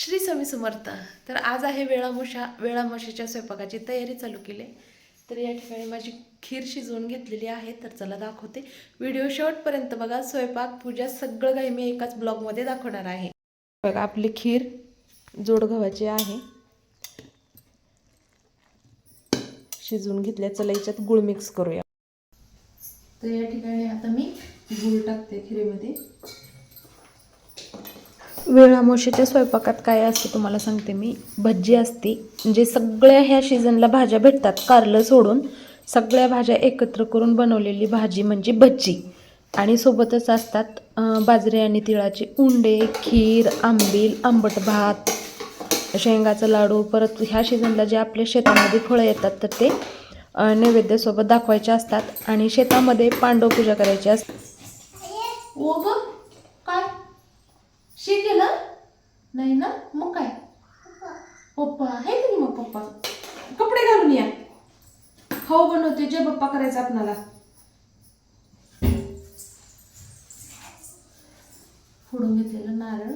श्री स्वामी समर्थ. तर आज आहे वेळामुशा वेळामुशीच्या स्वयंपाकाची तयारी चालू केली. आहे. तर या ठिकाणी माझी खीर शिजवून घेतलेली आहे तर चला दाखवते. व्हिडिओ शेवटपर्यंत बघा स्वयंपाक पूजा सगळं काही मी एकाच ब्लॉगमध्ये दाखवणार आहे. बघा आपली खीर जोड गव्हाची आहे. शिजवून घेतल्या चला याच्यात गुळ मिक्स करूया. तर या ठिकाणी आता मी गुळ टाकते खिरीमध्ये. वेळामोशीच्या स्वयंपाकात काय असते तुम्हाला सांगते मी. भज्जी असते. म्हणजे सगळ्या ह्या सीझनला भाज्या भेटतात. कारलं सोडून सगळ्या भाज्या एकत्र करून बनवलेली भाजी म्हणजे भज्जी. आणि सोबतच असतात बाजरी आणि तिळाचे उंडे खीर आंबील आंबट भात शेंगाचा लाडू. परत ह्या सीझनला जे आपल्या शेतामध्ये फळं येतात तर ते नैवेद्यासोबत दाखवायचे असतात. आणि शेतामध्ये पांडव पूजा करायची असते. काय? शी केलं? नाही ना? मग काय? पप्पा आहे की मग पप्पा? कपडे घालून या. खाऊ बनवते जे पप्पा करायचं आपणाला. फोडून घेतलेलं नारळ.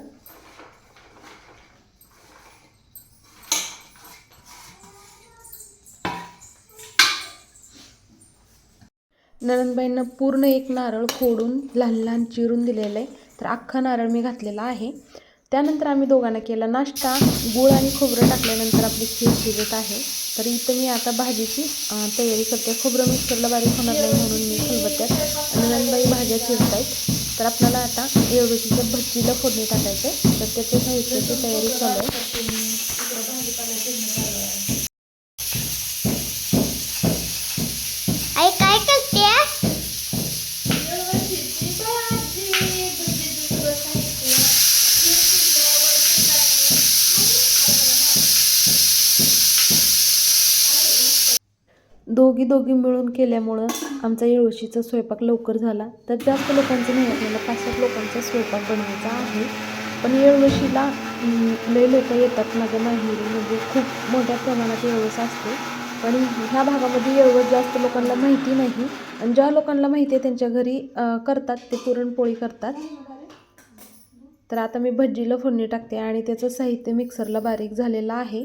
नरनबाईंना पूर्ण एक नारळ फोडून लहान लहान चिरून दिलेलं आहे. तर अख्खा नारळ मी घातलेला आहे. त्यानंतर आम्ही दोघांना केला नाश्ता. गूळ आणि खोबरं टाकल्यानंतर आपली खीर शिजत आहे. तर इथं मी आता भाजीची तयारी करते. खोबरं मिक्सरला बारीक होणार नाही म्हणून मी खलबत्त्यात आणि नंदबाई भाज्या चिरत आहेत तर आपल्याला आता एवढीच्या भज्जीला फोडणी टाकायचं आहे तर त्याच्या साहित्याची तयारी चालू आहे. दोघी दोघी मिळून केल्यामुळं आमचा येळशीचा स्वयंपाक लवकर झाला. तर जास्त लोकांचं नाही आपल्याला पाच सात लोकांचा स्वयंपाक बनवायचा आहे. पण येळवशीला लय लोक येतात माझ्या माहेरी म्हणजे खूप मोठ्या प्रमाणात येळवस असते. पण ह्या भागामध्ये येळवस जास्त लोकांना माहिती नाही. आणि ज्या लोकांना माहिती आहे त्यांच्या घरी करतात ते पुरणपोळी करतात. तर आता मी भज्जीला फोडणी टाकते आणि त्याचं साहित्य मिक्सरला बारीक झालेलं आहे.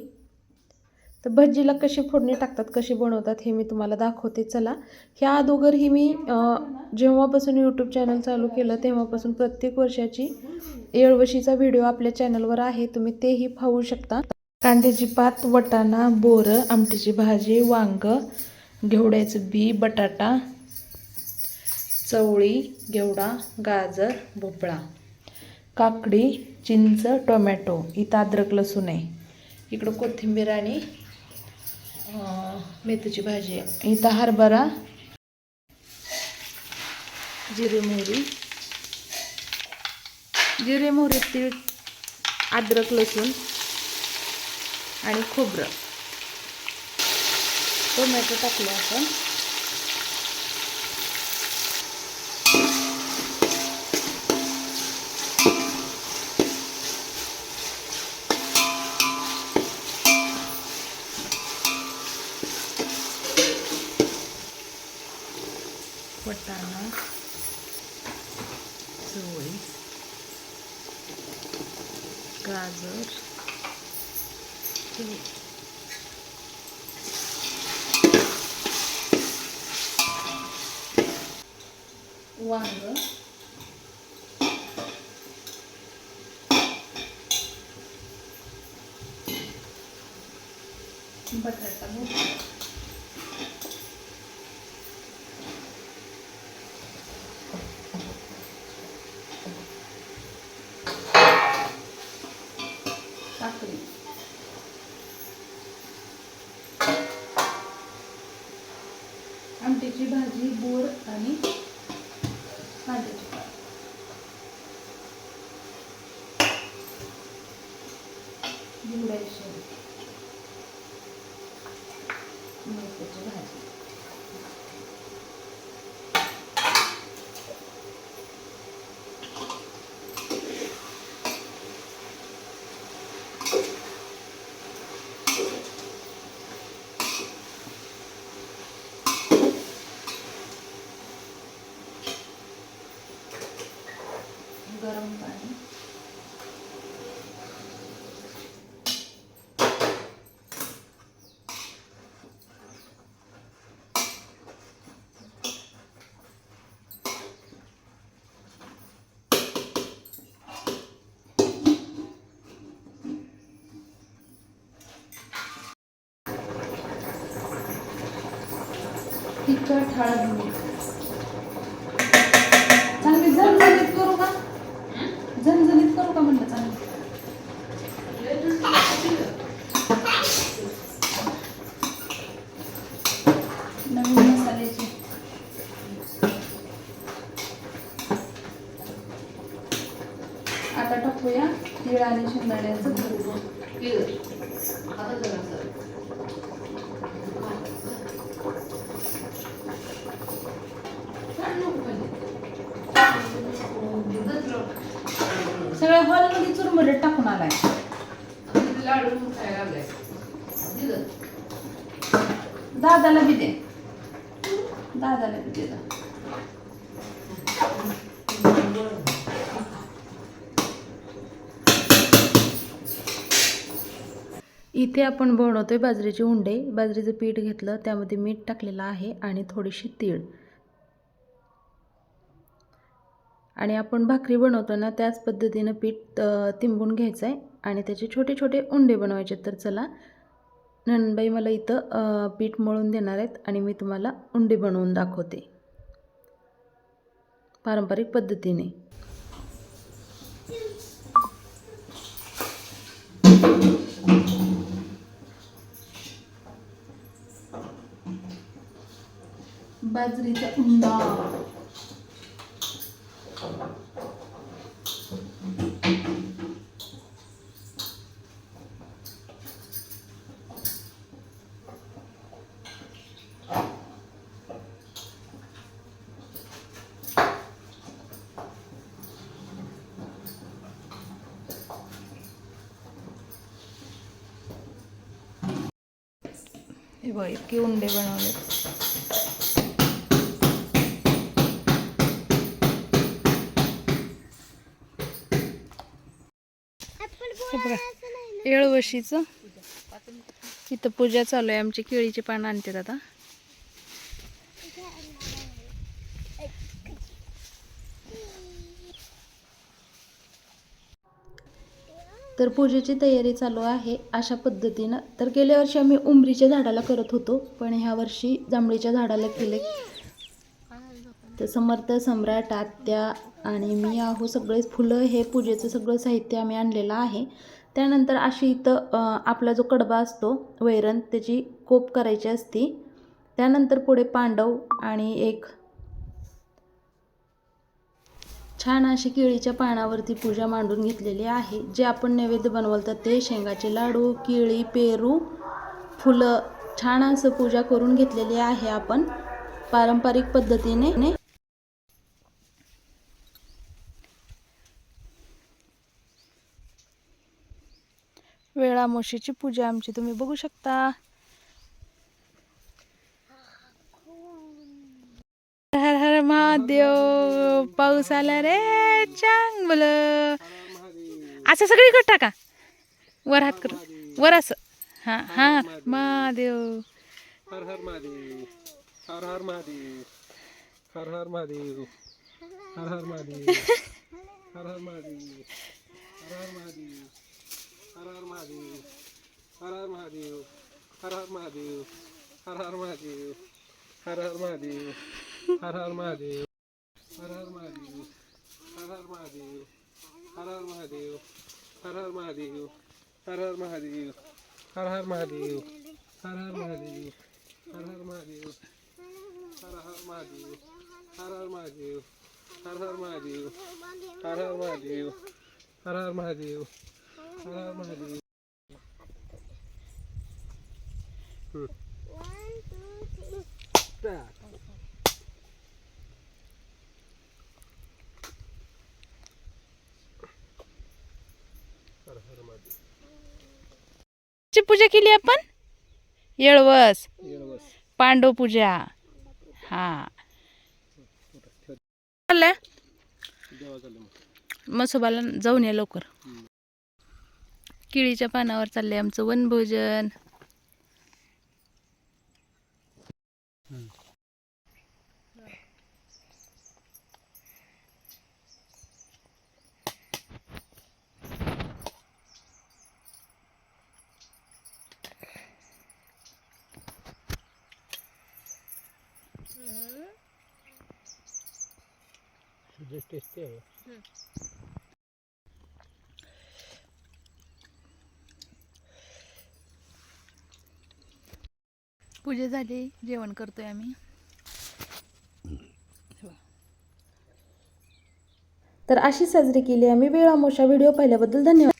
तर भजीला कशी फोडणी टाकतात कशी बनवतात हे मी तुम्हाला दाखवते. चला. ह्या अगोदरही मी जेव्हापासून यूट्यूब चॅनल चालू केलं तेव्हापासून प्रत्येक वर्षाची येळवशीचा व्हिडिओ आपल्या चॅनलवर आहे तुम्ही तेही पाहू शकता. कांद्याची पात वटाणा बोरं आमटीची भाजी वांग घेवड्याचं बी बटाटा चवळी घेवडा गाजर भोपळा काकडी चिंच टोमॅटो इथं अद्रक लसूण आहे. इकडं कोथिंबीर आणि मेथीची भाजी. आहे इथं हरभरा जिरे मोहरी. जिरे मोहरी तीळ अद्रक लसूण आणि खोबरं. टोमॅटो टाकले आपण. गाजर हे वांग बटाटा मोठा काकडी आमटीची भाजी बोर आणि कांद्याची पात घेवड्याची शेंग मेथीची भाजी गरम पाणी तिखट हळद. चांगली झणझणीत करू का? झणझणीत करू का म्हणलं चांगली? नवीन मसाल्याची. आता टाकूया तीळ आणि शेंगदाण्याचं कूट. सगळ्या हॉलमध्ये चुरमुरे टाकून आलाय. दादाला बी दे. दादाला बी दे. इथे आपण बनवतोय बाजरीचे उंडे. बाजरीचं पीठ घेतलं त्यामध्ये मीठ टाकलेलं आहे आणि थोडीशी तीळ. आणि आपण भाकरी बनवताना त्याच पद्धतीनं पीठ तिंबून घ्यायचं आहे आणि त्याचे छोटे छोटे उंडे बनवायचे तर चला नणबाई मला इथं पीठ मळून देणार आहेत आणि मी तुम्हाला उंडे बनवून दाखवते. पारंपरिक पद्धतीने. बाजरीचा उंडा. बघा इतके उंडे बनवले हे बघा येळवशीचं. इथं पूजा चालू आहे आमची केळीची पानं आणतात आता. तर पूजेची तयारी चालू आहे अशा पद्धतीनं. तर गेल्या वर्षी आम्ही उंबरीच्या झाडाला करत होतो पण ह्या वर्षी जांभळीच्या झाडाला केले. तर समर्थ सम्राट आत्या आणि मी आहो सगळे फुलं हे पूजेचं सगळं साहित्य आम्ही आणलेलं आहे. त्यानंतर अशी इथं आपला जो कडबा असतो वैरण त्याची कोप करायची असते. त्यानंतर पुढे पांडव आणि एक छान अशी केळीच्या पानावरती पूजा मांडून घेतलेली आहे. जे आपण नैवेद्य बनवलं तर ते शेंगाचे लाडू केळी पेरू फुलं छान असं पूजा करून घेतलेली आहे आपण पारंपरिक पद्धतीने. वेळामोशीची पूजा आमची तुम्ही बघू शकता. हर हर महादेव. पाऊस आला रे चांगल असं सगळीकडे टाका वर हात करून वर असं हा हा महादेव हर हर महादेव हर हर महादेव हर हर महादेव हर हर महादेव हर हर महादेव हर हर महादेव हर हर महादेव हर हर महादेव हर हर महादेव हर हर महादेव हर हर महादेव हर हर महादेव हर हर महादेव हर हर महादेव हर हर महादेव हर हर महादेव हर हर महादेव हर हर महादेव हर हर महादेव हर हर महादेव हर हर महादेव हर हर महादेव हर हर महादेव हर हर महादेव हर हर महादेव हर हर महादेव ची पूजा केली आपण? येळवस. पांडव पूजा. हा. मसोबाला जाऊन या लवकर. केळीच्या पानावर चाललंय आमचं वनभोजन. जे टेस्टी आहे. पूजा झाली जेवण करतोय आम्ही. तर अशी साजरी केली आम्ही. वेळ अमोशा व्हिडिओ पाहिल्याबद्दल धन्यवाद.